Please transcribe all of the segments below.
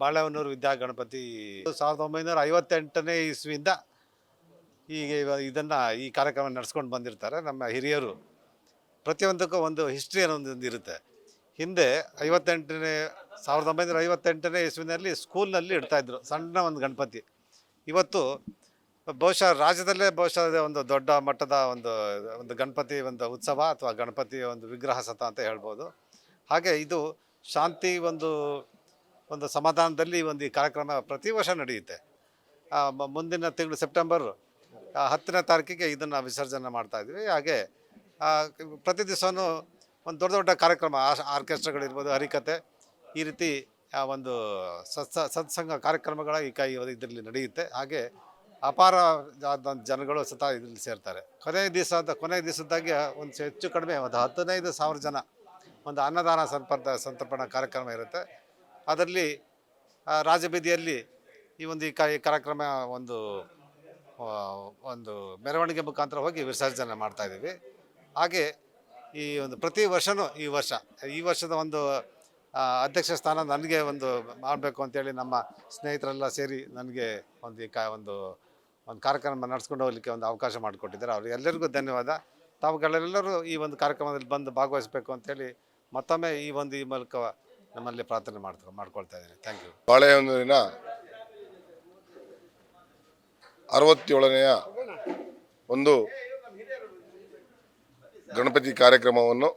ಬಾಳೆಹೊನ್ನೂರು ವಿದ್ಯಾ ಗಣಪತಿ. ಸಾವಿರದ ಒಂಬೈನೂರ ಐವತ್ತೆಂಟನೇ ಇಸ್ವಿಯಿಂದ ಈಗ ಇದನ್ನು ಈ ಕಾರ್ಯಕ್ರಮ ನಡೆಸ್ಕೊಂಡು ಬಂದಿರ್ತಾರೆ ನಮ್ಮ ಹಿರಿಯರು. ಪ್ರತಿಯೊಂದಕ್ಕೂ ಒಂದು ಹಿಸ್ಟ್ರಿ ಅನ್ನೋದು ಒಂದು ಇರುತ್ತೆ. ಹಿಂದೆ ಐವತ್ತೆಂಟನೇ, ಸಾವಿರದ ಒಂಬೈನೂರ ಐವತ್ತೆಂಟನೇ ಇಸ್ವಿನಲ್ಲಿ ಸ್ಕೂಲ್ನಲ್ಲಿ ಇಡ್ತಾಯಿದ್ರು ಸಣ್ಣ ಒಂದು ಗಣಪತಿ. ಇವತ್ತು ಬಹುಶಃ ರಾಜ್ಯದಲ್ಲೇ ಬಹುಶಃ ಒಂದು ದೊಡ್ಡ ಮಟ್ಟದ ಒಂದು ಒಂದು ಗಣಪತಿ, ಒಂದು ಉತ್ಸವ ಅಥವಾ ಗಣಪತಿ ಒಂದು ವಿಗ್ರಹ ಸತ ಅಂತ ಹೇಳ್ಬೋದು. ಹಾಗೆ ಇದು ಶಾಂತಿ ಒಂದು ಒಂದು ಸಮಾಧಾನದಲ್ಲಿ ಒಂದು ಈ ಕಾರ್ಯಕ್ರಮ ಪ್ರತಿ ವರ್ಷ ನಡೆಯುತ್ತೆ. ಮುಂದಿನ ತಿಂಗಳು ಸೆಪ್ಟೆಂಬರ್ ಹತ್ತನೇ ತಾರೀಕಿಗೆ ಇದನ್ನು ವಿಸರ್ಜನೆ ಮಾಡ್ತಾ ಇದ್ವಿ. ಹಾಗೆ ಪ್ರತಿ ದಿವಸವೂ ಒಂದು ದೊಡ್ಡ ದೊಡ್ಡ ಕಾರ್ಯಕ್ರಮ ಆರ್ಕೆಸ್ಟ್ರಾಗಳಿರ್ಬೋದು, ಹರಿಕತೆ, ಈ ರೀತಿ ಒಂದು ಸತ್ಸ ಸತ್ಸಂಗ ಕಾರ್ಯಕ್ರಮಗಳ ಈ ಕೈ, ಇದರಲ್ಲಿ ನಡೆಯುತ್ತೆ. ಹಾಗೆ ಅಪಾರ ಜನಗಳು ಸತ ಇದರಲ್ಲಿ ಸೇರ್ತಾರೆ. ಕೊನೆಯ ದಿವಸ ಅಂತ ಕೊನೆಯ ದಿವಸದಾಗೆ ಒಂದು ಹೆಚ್ಚು ಕಡಿಮೆ, ಒಂದು ಹದಿನೈದು ಸಾವಿರ ಜನ ಒಂದು ಅನ್ನದಾನ ಸಂಪರ್ಕ ಸಂತರ್ಪಣಾ ಕಾರ್ಯಕ್ರಮ ಇರುತ್ತೆ. ಅದರಲ್ಲಿ ರಾಜಬೀದಿಯಲ್ಲಿ ಈ ಒಂದು ಈ ಕಾರ್ಯಕ್ರಮ ಒಂದು ಒಂದು ಮೆರವಣಿಗೆ ಮುಖಾಂತರ ಹೋಗಿ ವಿಸರ್ಜನೆ ಮಾಡ್ತಾ ಇದ್ದೀವಿ. ಹಾಗೆ ಈ ಒಂದು ಪ್ರತಿ ವರ್ಷವೂ ಈ ವರ್ಷ, ಈ ವರ್ಷದ ಒಂದು ಅಧ್ಯಕ್ಷ ಸ್ಥಾನ ನನಗೆ ಒಂದು ಮಾಡಬೇಕು ಅಂತೇಳಿ ನಮ್ಮ ಸ್ನೇಹಿತರೆಲ್ಲ ಸೇರಿ ನನಗೆ ಒಂದು ಈ ಕಾ, ಒಂದು ಒಂದು ಕಾರ್ಯಕ್ರಮ ನಡೆಸ್ಕೊಂಡು ಹೋಗ್ಲಿಕ್ಕೆ ಒಂದು ಅವಕಾಶ ಮಾಡಿಕೊಟ್ಟಿದ್ದಾರೆ. ಅವ್ರಿಗೆ ಎಲ್ಲರಿಗೂ ಧನ್ಯವಾದ. ತಾವುಗಳೆಲ್ಲರೂ ಈ ಒಂದು ಕಾರ್ಯಕ್ರಮದಲ್ಲಿ ಬಂದು ಭಾಗವಹಿಸಬೇಕು ಅಂತೇಳಿ ಮತ್ತೊಮ್ಮೆ ಈ ಒಂದು ಈ ಮೂಲಕ ನಮ್ಮಲ್ಲಿ ಪ್ರಾರ್ಥನೆ ಮಾಡ್ತಾ ಮಾಡ್ಕೊಳ್ತಾ ಇದ್ದೀನಿ. ಥ್ಯಾಂಕ್ ಯು ಬಾಳೆಹೊನ್ನೂರಿನ ಅರವತ್ತೇಳನೆಯ ಒಂದು ಗಣಪತಿ ಕಾರ್ಯಕ್ರಮವನ್ನು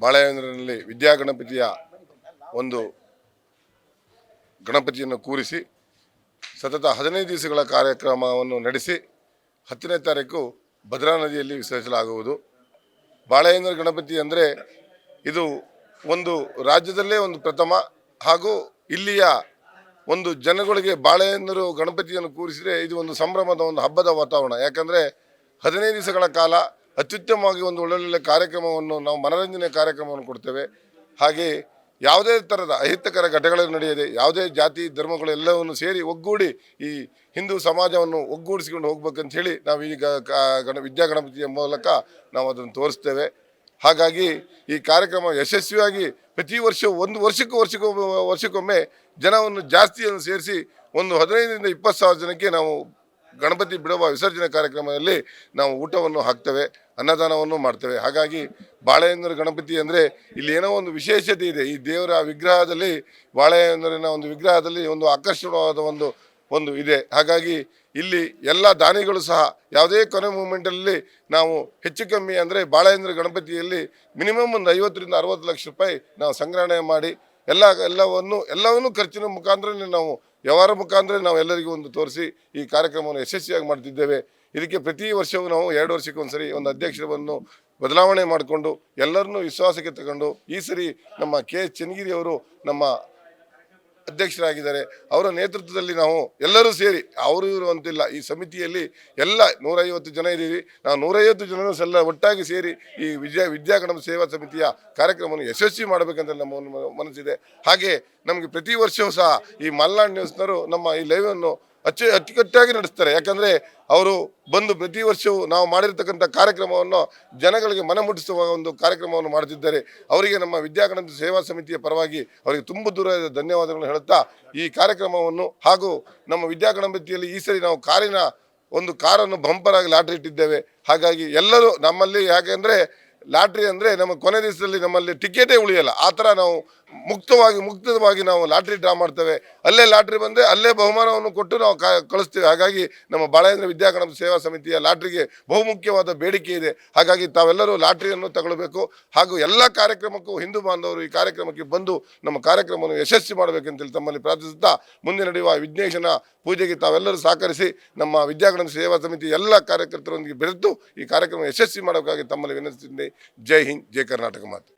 ಬಾಳೆಹೊನ್ನೂರಿನಲ್ಲಿ ವಿದ್ಯಾಗಣಪತಿಯ ಒಂದು ಗಣಪತಿಯನ್ನು ಕೂರಿಸಿ ಸತತ ಹದಿನೈದು ದಿವಸಗಳ ಕಾರ್ಯಕ್ರಮವನ್ನು ನಡೆಸಿ ಹತ್ತನೇ ತಾರೀಕು ಭದ್ರಾ ನದಿಯಲ್ಲಿ ವಿಸರ್ಜಿಸಲಾಗುವುದು ಬಾಳೆಹೊನ್ನೂರು ಗಣಪತಿ ಅಂದರೆ ಇದು ಒಂದು ರಾಜ್ಯದಲ್ಲೇ ಒಂದು ಪ್ರಥಮ ಹಾಗೂ ಇಲ್ಲಿಯ ಒಂದು ಜನಗಳಿಗೆ ಬಾಳೆಹೊನ್ನೂರು ಗಣಪತಿಯನ್ನು ಕೂರಿಸಿದರೆ ಇದು ಒಂದು ಸಂಭ್ರಮದ ಒಂದು ಹಬ್ಬದ ವಾತಾವರಣ. ಯಾಕಂದರೆ ಹದಿನೈದು ದಿವಸಗಳ ಕಾಲ ಅತ್ಯುತ್ತಮವಾಗಿ ಒಂದು ಒಳ್ಳೊಳ್ಳೆ ಕಾರ್ಯಕ್ರಮವನ್ನು ನಾವು ಮನರಂಜನೆ ಕಾರ್ಯಕ್ರಮವನ್ನು ಕೊಡ್ತೇವೆ. ಹಾಗೆ ಯಾವುದೇ ಥರದ ಅಹಿತಕರ ಘಟನೆಗಳು ನಡೆಯದೆ, ಯಾವುದೇ ಜಾತಿ, ಧರ್ಮಗಳು ಎಲ್ಲವನ್ನು ಸೇರಿ ಒಗ್ಗೂಡಿ ಈ ಹಿಂದೂ ಸಮಾಜವನ್ನು ಒಗ್ಗೂಡಿಸಿಕೊಂಡು ಹೋಗ್ಬೇಕಂತ ಹೇಳಿ ನಾವು ಈಗ ಗಣ, ವಿದ್ಯಾ ಗಣಪತಿಯ ಮೂಲಕ ನಾವು ಅದನ್ನು ತೋರಿಸ್ತೇವೆ. ಹಾಗಾಗಿ ಈ ಕಾರ್ಯಕ್ರಮ ಯಶಸ್ವಿಯಾಗಿ ಪ್ರತಿ ವರ್ಷ ಒಂದು ವರ್ಷಕ್ಕೂ ವರ್ಷಕ್ಕೊಮ್ಮೆ ವರ್ಷಕ್ಕೊಮ್ಮೆ ಜನವನ್ನು ಜಾಸ್ತಿಯನ್ನು ಸೇರಿಸಿ ಒಂದು ಹದಿನೈದರಿಂದ ಇಪ್ಪತ್ತು ಸಾವಿರ ಜನಕ್ಕೆ ನಾವು ಗಣಪತಿ ಬಿಡುವ ವಿಸರ್ಜನೆ ಕಾರ್ಯಕ್ರಮದಲ್ಲಿ ನಾವು ಊಟವನ್ನು ಹಾಕ್ತೇವೆ, ಅನ್ನದಾನವನ್ನು ಮಾಡ್ತೇವೆ. ಹಾಗಾಗಿ ಬಾಳೆಹೊನ್ನೂರು ಗಣಪತಿ ಅಂದರೆ ಇಲ್ಲಿ ಏನೋ ಒಂದು ವಿಶೇಷತೆ ಇದೆ. ಈ ದೇವರ ವಿಗ್ರಹದಲ್ಲಿ, ಬಾಳೆಹೊನ್ನೂರಿನ ಒಂದು ವಿಗ್ರಹದಲ್ಲಿ ಒಂದು ಆಕರ್ಷಣವಾದ ಒಂದು ಒಂದು ಇದೆ. ಹಾಗಾಗಿ ಇಲ್ಲಿ ಎಲ್ಲ ದಾನಿಗಳು ಸಹ ಯಾವುದೇ ಕೊನೆ ಮೂಮೆಂಟಲ್ಲಿ ನಾವು ಹೆಚ್ಚು ಕಮ್ಮಿ ಅಂದರೆ ಬಾಳೆಂದ್ರ ಗಣಪತಿಯಲ್ಲಿ ಮಿನಿಮಮ್ ಒಂದು ಐವತ್ತರಿಂದ ಅರವತ್ತು ಲಕ್ಷ ರೂಪಾಯಿ ನಾವು ಸಂಗ್ರಹಣೆ ಮಾಡಿ ಎಲ್ಲ, ಎಲ್ಲವನ್ನು ಎಲ್ಲವನ್ನು ಖರ್ಚಿನ ಮುಖಾಂತರನೇ ನಾವು ವ್ಯವಹಾರ ಮುಖಾಂತರ ನಾವು ಎಲ್ಲರಿಗೂ ಒಂದು ತೋರಿಸಿ ಈ ಕಾರ್ಯಕ್ರಮವನ್ನು ಯಶಸ್ವಿಯಾಗಿ ಮಾಡ್ತಿದ್ದೇವೆ. ಇದಕ್ಕೆ ಪ್ರತಿ ವರ್ಷವೂ ನಾವು ಎರಡು ವರ್ಷಕ್ಕೆ ಒಂದ್ಸರಿ ಒಂದು ಅಧ್ಯಕ್ಷರವನ್ನು ಬದಲಾವಣೆ ಮಾಡಿಕೊಂಡು ಎಲ್ಲರನ್ನೂ ವಿಶ್ವಾಸಕ್ಕೆ ತಗೊಂಡು ಈ ಸರಿ ನಮ್ಮ ಕೆ ಎಸ್ ಚನ್ನಗಿರಿ ಅವರು ನಮ್ಮ ಅಧ್ಯಕ್ಷರಾಗಿದ್ದಾರೆ. ಅವರ ನೇತೃತ್ವದಲ್ಲಿ ನಾವು ಎಲ್ಲರೂ ಸೇರಿ, ಅವರು ಇವರು ಅಂತಿಲ್ಲ, ಈ ಸಮಿತಿಯಲ್ಲಿ ಎಲ್ಲ ನೂರೈವತ್ತು ಜನ ಇದ್ದೀವಿ. ನಾವು ನೂರೈವತ್ತು ಜನರು ಎಲ್ಲ ಒಟ್ಟಾಗಿ ಸೇರಿ ಈ ವಿದ್ಯಾ ವಿದ್ಯಾಗಣಮ ಸೇವಾ ಸಮಿತಿಯ ಕಾರ್ಯಕ್ರಮವನ್ನು ಯಶಸ್ವಿ ಮಾಡಬೇಕಂತ ನಮ್ಮ ಮನಸ್ಸಿದೆ. ಹಾಗೆ ನಮಗೆ ಪ್ರತಿ ವರ್ಷವೂ ಸಹ ಈ ಮಲ್ನಾಡ್ ನ್ಯೂಸ್ನವರು ನಮ್ಮ ಈ ಲೈವನ್ನು ಅಚ್ಚು ಅಚ್ಚುಕಟ್ಟಾಗಿ ನಡೆಸ್ತಾರೆ. ಯಾಕಂದರೆ ಅವರು ಬಂದು ಪ್ರತಿ ವರ್ಷವೂ ನಾವು ಮಾಡಿರ್ತಕ್ಕಂಥ ಕಾರ್ಯಕ್ರಮವನ್ನು ಜನಗಳಿಗೆ ಮನ ಮುಟ್ಟಿಸುವ ಒಂದು ಕಾರ್ಯಕ್ರಮವನ್ನು ಮಾಡುತ್ತಿದ್ದಾರೆ. ಅವರಿಗೆ ನಮ್ಮ ವಿದ್ಯಾಗಣಪ ಸೇವಾ ಸಮಿತಿಯ ಪರವಾಗಿ ಅವರಿಗೆ ತುಂಬ ದೂರ ಧನ್ಯವಾದಗಳನ್ನು ಹೇಳುತ್ತಾ ಈ ಕಾರ್ಯಕ್ರಮವನ್ನು ಹಾಗೂ ನಮ್ಮ ವಿದ್ಯಾಗಣಪತಿಯಲ್ಲಿ ಈ ಸರಿ ನಾವು ಕಾರಿನ ಒಂದು ಕಾರನ್ನು ಬಂಪರ್ ಆಗಿ ಲಾಟ್ರಿ ಇಟ್ಟಿದ್ದೇವೆ. ಹಾಗಾಗಿ ಎಲ್ಲರೂ ನಮ್ಮಲ್ಲಿ ಯಾಕೆಂದರೆ ಲಾಟ್ರಿ ಅಂದರೆ ನಮ್ಮ ಕೊನೆ ದಿವಸದಲ್ಲಿ ನಮ್ಮಲ್ಲಿ ಟಿಕೆಟೇ ಉಳಿಯಲ್ಲ. ಆ ಥರ ನಾವು ಮುಕ್ತವಾಗಿ ಮುಕ್ತವಾಗಿ ನಾವು ಲಾಟ್ರಿ ಡ್ರಾ ಮಾಡ್ತೇವೆ. ಅಲ್ಲೇ ಲಾಟ್ರಿ ಬಂದರೆ ಅಲ್ಲೇ ಬಹುಮಾನವನ್ನು ಕೊಟ್ಟು ನಾವು ಕಳಿಸ್ತೇವೆ. ಹಾಗಾಗಿ ನಮ್ಮ ಬಾಳೇಂದ್ರ ವಿದ್ಯಾಗಣಪ ಸೇವಾ ಸಮಿತಿಯ ಲಾಟ್ರಿಗೆ ಬಹುಮುಖ್ಯವಾದ ಬೇಡಿಕೆ ಇದೆ. ಹಾಗಾಗಿ ತಾವೆಲ್ಲರೂ ಲಾಟ್ರಿಯನ್ನು ತಗೊಳ್ಬೇಕು. ಹಾಗೂ ಎಲ್ಲ ಕಾರ್ಯಕ್ರಮಕ್ಕೂ ಹಿಂದೂ ಬಾಂಧವರು ಈ ಕಾರ್ಯಕ್ರಮಕ್ಕೆ ಬಂದು ನಮ್ಮ ಕಾರ್ಯಕ್ರಮವನ್ನು ಯಶಸ್ವಿ ಮಾಡಬೇಕಂತೇಳಿ ತಮ್ಮಲ್ಲಿ ಪ್ರಾರ್ಥಿಸುತ್ತಾ ಮುಂದೆ ನಡೆಯುವ ವಿಘ್ನೇಶನ ಪೂಜೆಗೆ ತಾವೆಲ್ಲರೂ ಸಹಕರಿಸಿ ನಮ್ಮ ವಿದ್ಯಾಗಣಪ ಸೇವಾ ಸಮಿತಿ ಎಲ್ಲ ಕಾರ್ಯಕರ್ತರೊಂದಿಗೆ ಬೆರೆತು ಈ ಕಾರ್ಯಕ್ರಮ ಯಶಸ್ವಿ ಮಾಡಬೇಕಾಗಿ ತಮ್ಮಲ್ಲಿ ವಿನಂತಿಸಿದ್ದೇನೆ ಜೈ ಹಿಂದ್, ಜೈ ಕರ್ನಾಟಕ ಮಾತು.